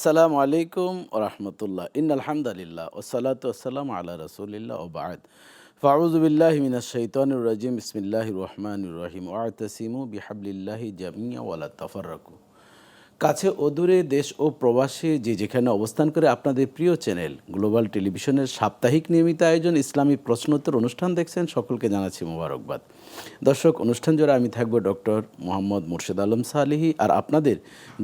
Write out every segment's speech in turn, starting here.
আসসালামু আলাইকুম রহমতুল্লাহ ইন আলহামদুলিল্লাহ ওসালাত আসসালাম আল্লাহ রসুলিল্লাহ ও বাদ ফাউজুবিল্লাহ মিনা শৈতানুর রাজিম ইসমিল্লাহ রহমান রহিম ওয়াতসিমু বিহাবলিল্লাহি জামিয়া ওয়ালা তফাররাকু কাছে ও দূরে দেশ ও প্রবাসে যে যেখানে অবস্থান করে আপনাদের প্রিয় চ্যানেল গ্লোবাল টেলিভিশনের সাপ্তাহিক নিয়মিত আয়োজন ইসলামী প্রশ্নোত্তর অনুষ্ঠান দেখছেন, সকলকে জানাচ্ছি মোবারকবাদ। দর্শক, অনুষ্ঠান জোড়া আমি থাকব ডক্টর মোহাম্মদ মুর্শেদ আলম সালিহি আর আপনাদের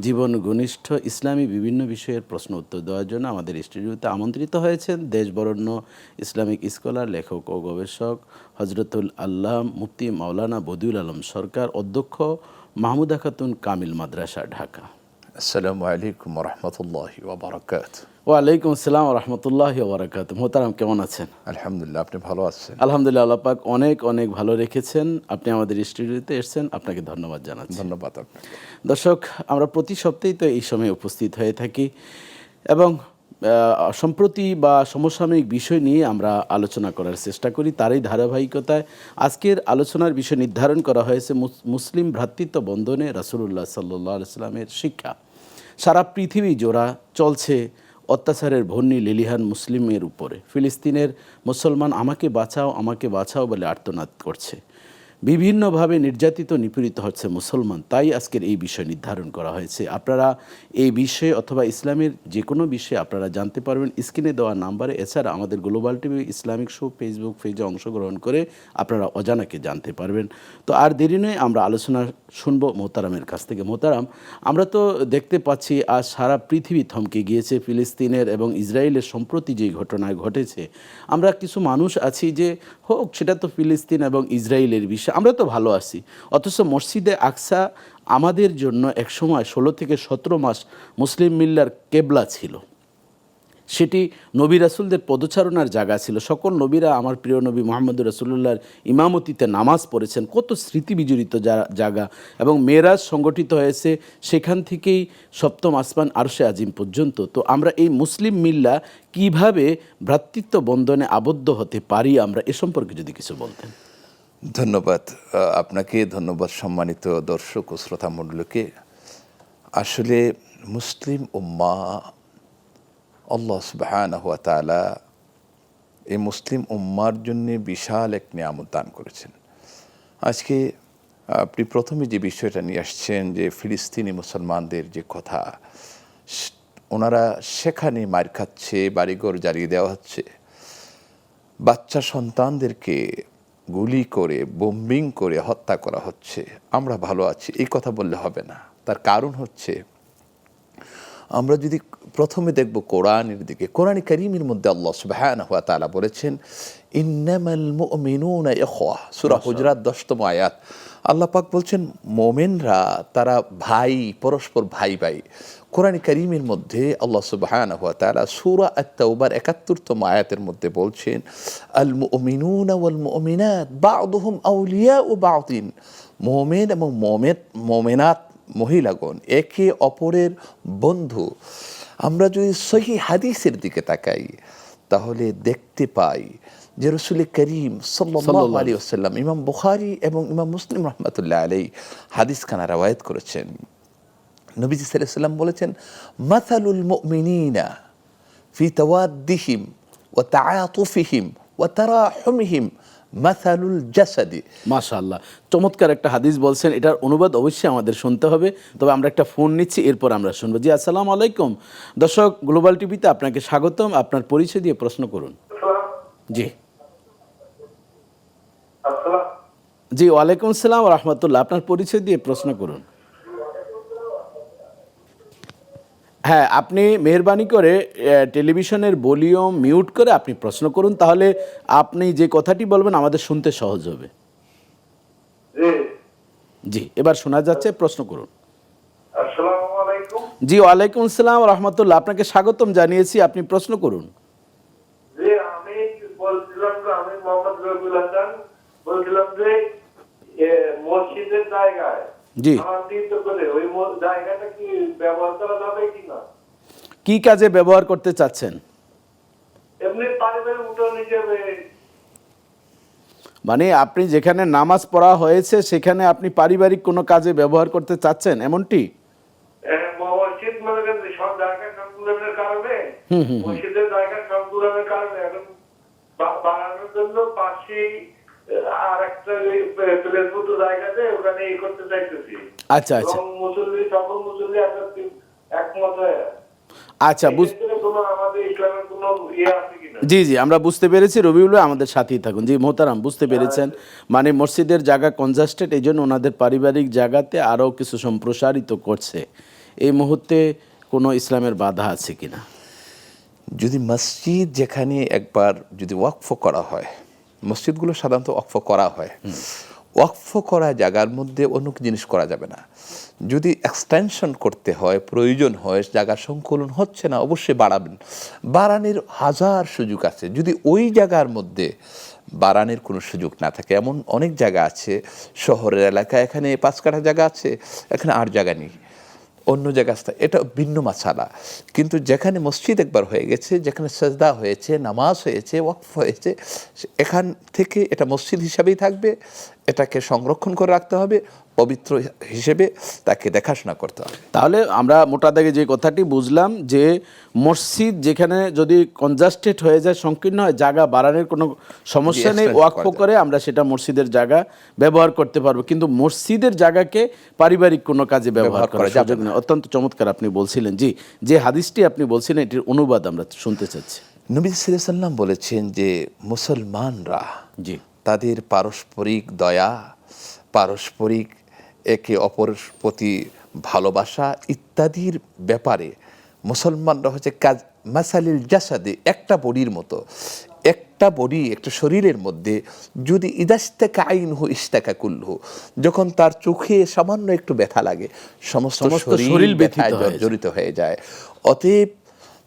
জীবন ঘনিষ্ঠ ইসলামী বিভিন্ন বিষয়ের প্রশ্ন উত্তর দেওয়ার জন্য আমাদের স্টুডিওতে আমন্ত্রিত হয়েছেন দেশবরণ্য ইসলামিক স্কলার, লেখক ও গবেষক হজরতুল আল্লাহ মুফতি মাওলানা বদিউল আলম সরকার, অধ্যক্ষ মাহমুদা খাতুন কামিল মাদ্রাসা, ঢাকা। আসসালামু আলাইকুম রহমতুল্লাহ ওবরাকাত ওয়ালাইকুম আসসালাম রহমতুল্লাহ ওবরাকাত মোহতারাম কেমন আছেন? আলহামদুলিল্লাহ আপনি ভালো আছেন? আলহামদুলিল্লাহ আল্লাহ পাক অনেক অনেক ভালো রেখেছেন। আপনি আমাদের স্টুডিওতে এসেছেন আপনাকে ধন্যবাদ জানাচ্ছি। ধন্যবাদ আপনাকে। দর্শক আমরা প্রতি সপ্তাহেই তো এই সময় উপস্থিত হয়ে থাকি এবং সম্প্রতি বা সমসাময়িক বিষয় নিয়ে আমরা আলোচনা করার চেষ্টা করি। তারই ধারাবাহিকতায় আজকের আলোচনার বিষয় নির্ধারণ করা হয়েছে মুস- মুসলিম ভ্রাতৃত্ব বন্ধনে রাসুলুল্লাহ সাল্লাহ সাল্লামের শিক্ষা। সারা পৃথিবী জোড়া চলছে অত্যাচারের ভন্নি লিলিহান মুসলিমের উপরে। ফিলিস্তিনের মুসলমান আমাকে বাঁচাও আমাকে বাঁচাও বলে আর্তনাদ করছে। বিভিন্নভাবে নির্যাতিত, নিপীড়িত হচ্ছে মুসলমান। তাই আজকের এই বিষয় নির্ধারণ করা হয়েছে। আপনারা এই বিষয়ে অথবা ইসলামের যে কোনো বিষয়ে আপনারা জানতে পারবেন। স্ক্রিনে দেওয়া নাম্বারে এছাড়া আমাদের global TV, Islamic show, Facebook পেজে অংশগ্রহণ করে আপনারা অজানাকে জানতে পারবেন। তো আর দেরি নয়, আমরা আলোচনা শুনব মোতারামের কাছ থেকে। মোতারাম আমরা তো দেখতে পাচ্ছি আজ সারা পৃথিবী থমকে গিয়েছে ফিলিস্তিনের এবং ইসরায়েলের সম্প্রতি যে ঘটনায় ঘটেছে। আমরা কিছু মানুষ আছি যে, হোক সেটা তো ফিলিস্তিন এবং ইসরায়েলের বিষয়। আমরা তো ভালো আছি। অথচ মসজিদে আকসা আমাদের জন্য একসময় ষোলো থেকে সতেরো মাস মুসলিম মিল্লার কেবলা ছিল। সেটি নবী রাসুলদের পদচারণার জায়গা ছিল। সকল নবীরা আমার প্রিয় নবী মোহাম্মদ রাসুল্লাহর ইমামতিতে নামাজ পড়েছেন। কত স্মৃতি বিজড়িত জায়গা এবং মেয়েরাজ সংগঠিত হয়েছে সেখান থেকেই সপ্তম আসমান আরশে আজিম পর্যন্ত। তো আমরা এই মুসলিম মিল্লা কীভাবে ভ্রাতৃত্ব বন্ধনে আবদ্ধ হতে পারি, আমরা এ সম্পর্কে যদি কিছু বলতেন। ধন্যবাদ আপনাকে, ধন্যবাদ সম্মানিত দর্শক ও শ্রোতা মণ্ডলীকে আসলে মুসলিম উম্মা, আল্লাহ সুবাহান তালা এই মুসলিম উম্মার জন্য বিশাল এক নিয়ামত দান করেছেন। আজকে আপনি প্রথমে যে বিষয়টা নিয়ে আসছেন, যে ফিলিস্তিনি মুসলমানদের যে কথা ওনারা সেখানে মার খাচ্ছে, বাড়িঘর জ্বালিয়ে দেওয়া হচ্ছে। বাচ্চা সন্তানদেরকে গুলি করে বোম্বিং করে হত্যা করা হচ্ছে। আমরা ভালো আছি এই কথা বললে হবে না। তার কারণ হচ্ছে আমরা যদি প্রথমে দেখব কোরআনের দিকে কোরআন করিমের মধ্যে আল্লাহ সুবাহান হওয়া তালা বলেছেন ইন্নামাল মুমিনুনা ইখওয়া সূরা হুজরাত 10তম আয়াত। আল্লাহ পাক বলছেন, মোমেনরা তারা ভাই, পরস্পর ভাই ভাই। কোরআন করিমের মধ্যে আল্লাহ সুবহানাহু ওয়া তাআলা সূরা আত-তাওবার 71তম আয়াতের মধ্যে বলছেন আল মুমিনুনা ওয়াল মুমিনাত বা'দুহুম আউলিয়াউ বা'দিন। মোমেন এবং মুমিত, মোমেনাত মহিলাগণ একে অপরের বন্ধু। আমরা যদি সহি হাদিসের দিকে তাকাই, তাহলে দেখতে পাই যে রসুল করিম সাল্লাল্লাহু আলাইহি ওয়াসাল্লাম ইমাম বুখারী এবং ইমাম মুসলিম রহমতুল্লাহ আলাই হাদিস খানা রাওয়ায়াত করেছেন। নবীজি সাল্লাল্লাহু আলাইহি ওয়াসাল্লাম বলেছেন মাথালুল মুমিনিনা ফি তাওয়াদ্দিহিম ওয়া তাআতুফিহিম ওয়া তারাহুমিহিম মাথালুল জাসাদি। মাশাআল্লাহ। চমৎকার একটা হাদিস বলছেন এটার অনুবাদ অবশ্যই আমাদের শুনতে হবে। তবে আমরা একটা ফোন নিচ্ছি এরপর আমরা শুনব। জি আসসালামু আলাইকুম। দর্শক গ্লোবাল টিভিতে আপনাকে স্বাগতম। আপনার পরিচয় দিয়ে প্রশ্ন করুন। জি আসসালাম জি ওয়ালাইকুম আসসালাম রহমতুল্লাহ। আপনার পরিচয় দিয়ে প্রশ্ন করুন। হ্যাঁ আপনি মেহরবানি করে টেলিভিশনের ভলিউম মিউট করে আপনি প্রশ্ন করুন তাহলে আপনি যে কথাটি বলবেন আমাদের শুনতে সহজ হবে। জি। জি এবার শোনা যাচ্ছে প্রশ্ন করুন। জি ওয়ালাইকুম আসসালাম রহমতুল্লাহ। আপনাকে স্বাগতম জানিয়েছি আপনি প্রশ্ন করুন জি আমি বলছিলাম যে আমি মোহাম্মদ রবিউল হাসান বলছিলাম যে এ, মসজিদের জায়গায়। জি। করে ওই জায়গাটা কি ব্যবহার করা যাবে কিনা কি কাজে ব্যবহার করতে চাচ্ছেন? এমনি পারিবারিক উঠোন হিসেবে মানে আপনি যেখানে নামাজ পড়া হয়েছে সেখানে আপনি পারিবারিক কোনো কাজে ব্যবহার করতে চাচ্ছেন? এমনটি? মনে মসজিদের জায়গা সংকুলনের কারণে। এখন বাড়ানোর জন্য পাশে আর একটা প্লেস জায়গাতে ওখানে ই করতে চাইতেছি। আচ্ছা আচ্ছা। মুসল্লি সকল মুসল্লি একমত হয়ে আচ্ছা বুঝ এক্ষেত্রে কোনো আমাদের ইসলামের কোনো ইয়ে আছে কিনা? জি জি আমরা বুঝতে পেরেছি রবিউল আমাদের সাথেই থাকুন। জি মোহতারাম বুঝতে পেরেছেন। মানে মসজিদের জায়গা কনজাস্টেড এই জন্য ওনাদের পারিবারিক জায়গাতে আরও কিছু সম্প্রসারিত করছে। এই মুহূর্তে কোনো ইসলামের বাধা আছে কিনা? যদি মসজিদ যেখানে একবার যদি ওয়াকফ করা হয় মসজিদগুলো সাধারণত ওয়াকফ করা হয়। ওয়াকফ করা জায়গার মধ্যে অন্য জিনিস করা যাবে না। যদি এক্সটেনশন করতে হয়, প্রয়োজন হয়, জায়গা সংকলন হচ্ছে না, অবশ্যই বাড়াবেন। বাড়ানোর হাজার সুযোগ আছে। যদি ওই জায়গার মধ্যে বাড়ানোর কোনো সুযোগ না থাকে, এমন অনেক জায়গা আছে, শহরের এলাকায় এখানে পাঁচ কাঠা জায়গা আছে, এখানে আর জায়গা নেই। অন্য জায়গা আসতে এটা ভিন্ন মাসালা কিন্তু যেখানে মসজিদ একবার হয়ে গেছে, যেখানে সেজদা হয়েছে, নামাজ হয়েছে, ওয়াকফ হয়েছে, এখান থেকে এটা মসজিদ হিসাবেই থাকবে, এটাকে সংরক্ষণ করে রাখতে হবে। পবিত্র হিসেবে তাকে দেখাশোনা করতে হবে। তাহলে আমরা মোটা দাগে যে কথাটি বুঝলাম যে মসজিদ যেখানে যদি কনজাস্টেড হয়ে যায় সংকীর্ণ হয় জায়গা বাড়ানোর কোনো সমস্যা নেই ওয়াকফ করে আমরা সেটা মসজিদের জায়গা ব্যবহার করতে পারব। কিন্তু মসজিদের জায়গাকে পারিবারিক কোনো কাজে ব্যবহার করা যাবে নেই। অত্যন্ত চমৎকার আপনি বলছিলেন। জি যে হাদিসটি আপনি বলছিলেন এটির অনুবাদ আমরা শুনতে চাচ্ছি। নবী সাল্লাম বলেছেন যে মুসলমানরা জি। তাদের পারস্পরিক দয়া পারস্পরিক একে অপরের প্রতি ভালোবাসা ইত্যাদির ব্যাপারে মুসলমানরা হচ্ছে কাজ মাসালিল জাসাদে একটা বডির মতো। একটা বডি একটা শরীরের মধ্যে যদি ইদাস্তাকা আইন হু ইস্তাকা কুল্লু যখন তার চোখে সামান্য একটু ব্যথা লাগে সমস্ত শরীর ব্যথায়। জর্জরিত হয়ে যায়। অতএব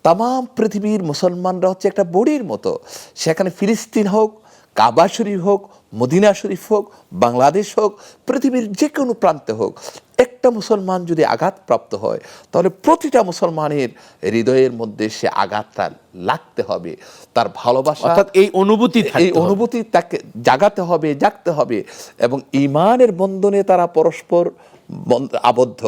তাম পৃথিবীর মুসলমানরা হচ্ছে একটা বডির মতো। সেখানে ফিলিস্তিন হোক কাবা শরীফ হোক মদিনা শরীফ হোক বাংলাদেশ হোক পৃথিবীর যে কোনো প্রান্তে হোক একটা মুসলমান যদি আঘাতপ্রাপ্ত হয় তাহলে প্রতিটা মুসলমানের হৃদয়ের মধ্যে সে আঘাতটা লাগতে হবে। তার ভালোবাসা অর্থাৎ এই অনুভূতি এই অনুভূতি তাকে জাগাতে হবে জাগতে হবে এবং ইমানের বন্ধনে তারা পরস্পর আবদ্ধ।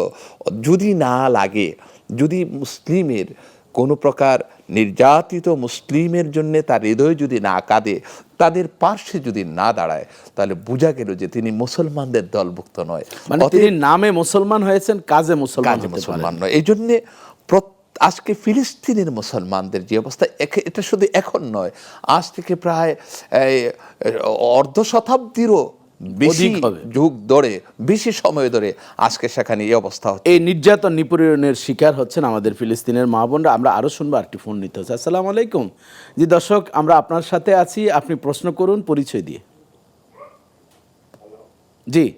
যদি না লাগে যদি মুসলিমের কোনো প্রকার নির্যাতিত মুসলিমের জন্য তার হৃদয় যদি না কাঁদে তাদের পার্শ্বে যদি না দাঁড়ায় তাহলে বোঝা গেল যে তিনি মুসলমানদের দলভুক্ত নয় মানে তিনি নামে মুসলমান হয়েছেন কাজে মুসলমান। মুসলমান নয় এই জন্যে আজকে ফিলিস্তিনের মুসলমানদের যে অবস্থা একে- এটা শুধু এখন নয় আজ থেকে প্রায় এই, অর্ধ শতাব্দীরও বেশি যুগ ধরে বেশি সময় ধরে আজকে সেখানে এই অবস্থা হচ্ছে। এই নির্যাতন নিপীড়নের শিকার হচ্ছেন আমাদের ফিলিস্তিনের মা বোনরা। আমরা আরও শুনব একটি ফোন নিতে হচ্ছে। আসসালামু আলাইকুম। জি দর্শক আমরা আপনার সাথে আছি। আপনি প্রশ্ন করুন পরিচয় দিয়ে। জি।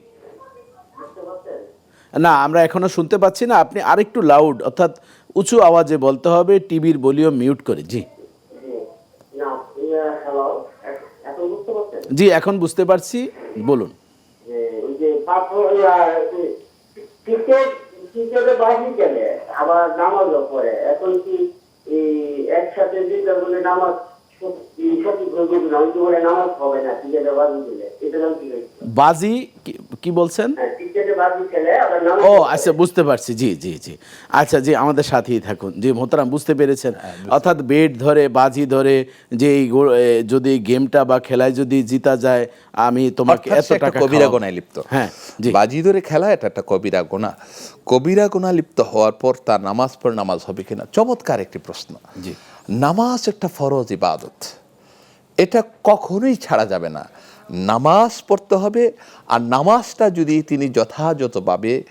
না আমরা এখনও শুনতে পাচ্ছি না। আপনি আরেকটু লাউড অর্থাৎ উঁচু আওয়াজে বলতে হবে টিভির ভলিউম মিউট করে। জি না ইয়ে, হ্যালো এখ- এখন বুঝতে পারছেন জি এখন বুঝতে পারছি। বলুন। আমার নামাজও পড়ে। এখন কি একসাথে দুইটা বলে নামাজ বাজি কি বলছেন? হ্যাঁ ও আচ্ছা বুঝতে পারছি। জি জি জি। আচ্ছা জি আমাদের সাথেই থাকুন। জি মোহতারাম বুঝতে পেরেছেন? অর্থাৎ বেট ধরে বাজি ধরে যে যদি গেমটা বা খেলায় যদি জিতা যায় আমি তোমাকে এত একটা টাকা কবিরা। গোনায় লিপ্ত। হ্যাঁ জি। বাজি ধরে খেলা এটা একটা কবিরা গোনা। কবিরা গোনা লিপ্ত হওয়ার পর তার নামাজ পড়ে নামাজ হবে কিনা? চমৎকার একটি প্রশ্ন। জি। নামাজ একটা ফরজ ইবাদত। এটা কখনোই ছাড়া যাবে না। নামাজ পড়তে হবে আর নামাজটা যদি তিনি যথাযথভাবে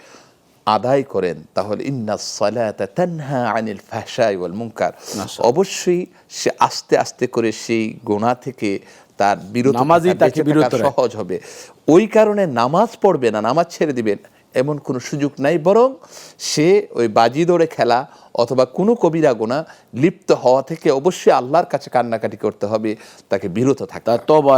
আদায় করেন তাহলে ইন্না সালাতা তানহা আনিল ফাহশাই ওয়াল মুনকার। অবশ্যই সে আস্তে আস্তে করে সেই গোনা থেকে তার বিরত সহজ হবে। ওই কারণে নামাজ পড়বে না নামাজ ছেড়ে দিবেন এমন কোনো সুযোগ নাই বরং সে ওই বাজি দৌড়ে খেলা অথবা কোনো কবিরা গোনা লিপ্ত হওয়া থেকে অবশ্যই আল্লাহর কাছে কান্নাকাটি করতে হবে তাকে বিরত থাকতে তার তবা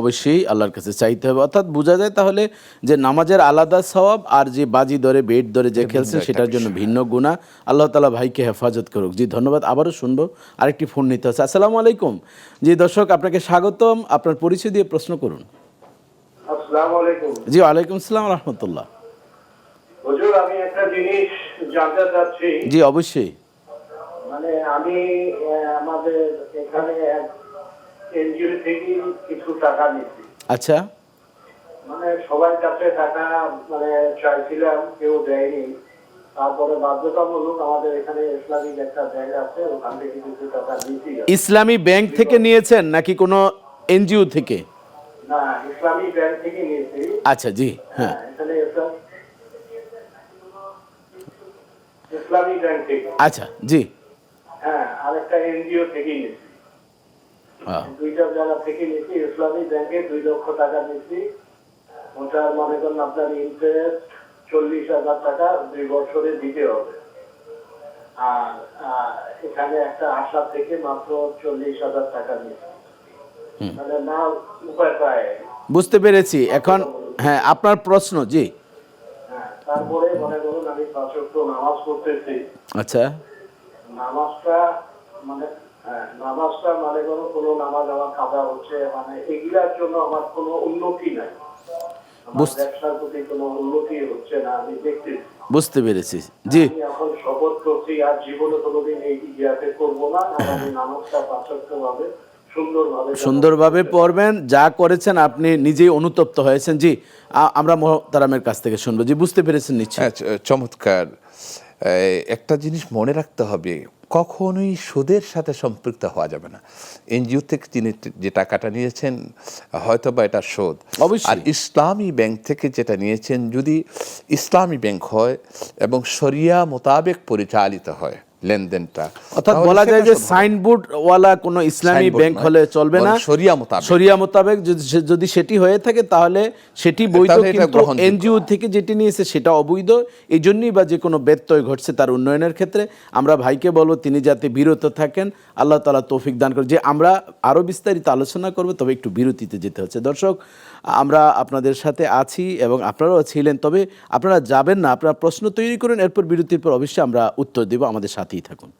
অবশ্যই আল্লাহর কাছে চাইতে হবে। অর্থাৎ বোঝা যায় তাহলে যে নামাজের আলাদা সওয়াব আর যে বাজি দরে বেট দরে যে খেলছে সেটার জন্য ভিন্ন গুণা আল্লাহ তালা ভাইকে হেফাজত করুক। জি ধন্যবাদ। আবারও শুনব আরেকটি ফোন নিতে হচ্ছে। আসসালামু আলাইকুম। জি দর্শক আপনাকে স্বাগতম। আপনার পরিচয় দিয়ে প্রশ্ন করুন। আসসালামু আলাইকুম। জি ওয়ালাইকুম আসসালাম রহমতুল্লাহ। হুজুর আমি একটা জিনিস জানতে চাচ্ছি। জি অবশ্যই। মানে আমি আমাদের এখানে এনজিও থেকে কিছু টাকা নিচ্ছি আচ্ছা। মানে সবার কাছে টাকা মানে চাইছিলাম কেউ দেয়নি। তারপরে বাধ্যতামূলক আমাদের এখানে ইসলামিক একটা ব্যাংক আছে ওখান থেকে কিছু টাকা নিচ্ছি ইসলামী ব্যাংক থেকে নিয়েছেন নাকি কোনো এনজিও থেকে? না ইসলামী ব্যাংক থেকে নিয়েছি। আচ্ছা জি হ্যাঁ এখানে ইসলাম- ব্যাংক থেকে। আচ্ছা জি। হ্যাঁ আরেকটা এনজিও থেকে নিয়েছি। হ্যাঁ। দুইটা জায়গা থেকে নিয়েছি ইসলামী ব্যাংকে দুই লক্ষ টাকা নিয়েছি। ওটার মনে করেন আপনার ইন্টারেস্ট চল্লিশ হাজার টাকা দুই বছরে দিতে হবে। আর এখানে একটা আশা থেকে মাত্র চল্লিশ হাজার টাকা নিয়েছি। মানে না উপায় পায়। বুঝতে পেরেছি। এখন হ্যাঁ আপনার প্রশ্ন জি। হ্যাঁ তারপরে মনে নামাজ পড়তেছি। আচ্ছা। নামাজটা মানে হ্যাঁ, নামাজটা মানে কোনো কোনো নামাজ আমার কাদা হচ্ছে মানে এগুলার জন্য আমার কোনো উন্নতি নাই। ব্যবসার প্রতি কোনো উন্নতি হচ্ছে না আমি দেখতেছি। বুঝতে পেরেছি। জি। এখন শপথ করছি আর জীবনে কোনোদিন এই ইয়াতে করব না আমি নামাজটা পাচক ভাবে সুন্দরভাবে পড়বেন যা করেছেন আপনি নিজেই অনুতপ্ত হয়েছেন। জি আমরা মোহতারামের কাছ থেকে শুনব। জি বুঝতে পেরেছেন নিশ্চয়ই। হ্যাঁ চমৎকার। একটা জিনিস মনে রাখতে হবে কখনোই সুদের সাথে সম্পৃক্ত হওয়া যাবে না। এনজিও থেকে তিনি যে টাকাটা নিয়েছেন হয়তো বা এটা সুদ অবশ্যই। আর ইসলামী ব্যাংক থেকে যেটা নিয়েছেন যদি ইসলামী ব্যাংক হয় এবং শরিয়া মোতাবেক পরিচালিত হয় লেনদেনটা অর্থাৎ বলা যায় যে সাইনবোর্ড ওয়ালা কোনো ইসলামী ব্যাংক হলে চলবে না। শরিয়া মোতাবেক। শরিয়া মোতাবেক যদি যদি সেটি হয়ে থাকে তাহলে সেটি বৈধ কিন্তু এনজিও থেকে যেটি নিয়েছে সেটা অবৈধ। এই জন্যই বা যে কোনো ব্যত্যয় ঘটছে তার উন্নয়নের ক্ষেত্রে। আমরা ভাইকে বলব তিনি যাতে বিরত থাকেন আল্লাহ তালা তৌফিক দান করে যে আমরা আরও বিস্তারিত আলোচনা করব তবে একটু বিরতিতে যেতে হচ্ছে। দর্শক আমরা আপনাদের সাথে আছি এবং আপনারাও ছিলেন তবে আপনারা যাবেন না আপনারা প্রশ্ন তৈরি করুন এরপর বিরতির পর অবশ্যই আমরা উত্তর দেব আমাদের সাথেই থাকুন।